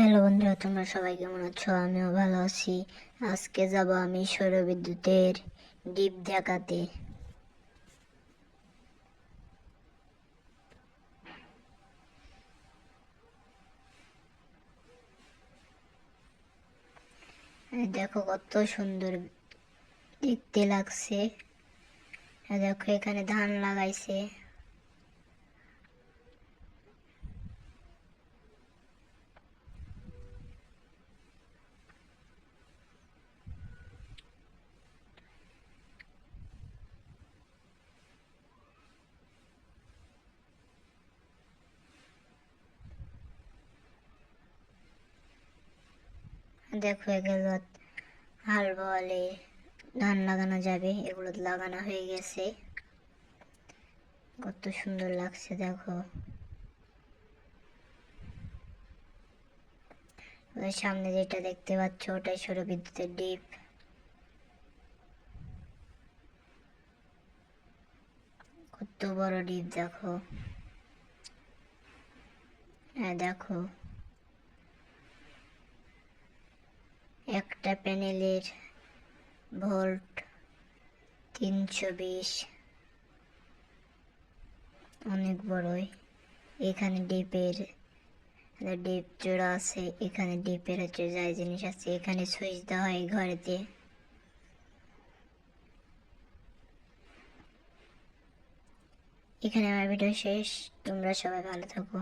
Hello বন্ধুরা, তোমরা সবাই কেমন আছো? আমিও ভালো আছি। আজকে যাব আমি সৌরবিদ্যুতের ডিপ দেখাতে। দেখো কত সুন্দর দেখতে লাগছে। দেখো এখানে ধান লাগাইছে। দেখো এগুলো হাল বলে, ধান লাগানো যাবে, এগুলো লাগানো হয়ে গেছে। কত সুন্দর লাগছে, দেখো। সামনে যেটা দেখতে পাচ্ছ, ওটাই সৌরবিদ্যুতের ডিপ। কত বড় ডিপ, দেখো। হ্যাঁ দেখো। একটা প্যানেলের ভোল্ট তিনশো বিশ। অনেক বড়ই। এখানে ডিপের ডিপ জোড়া আছে, এখানে ডিপের হচ্ছে যাই জিনিস আছে, এখানে সুইচ দেওয়া হয় ঘরেতে। এখানে আমার ভিডিও শেষ, তোমরা সবাই ভালো থাকো।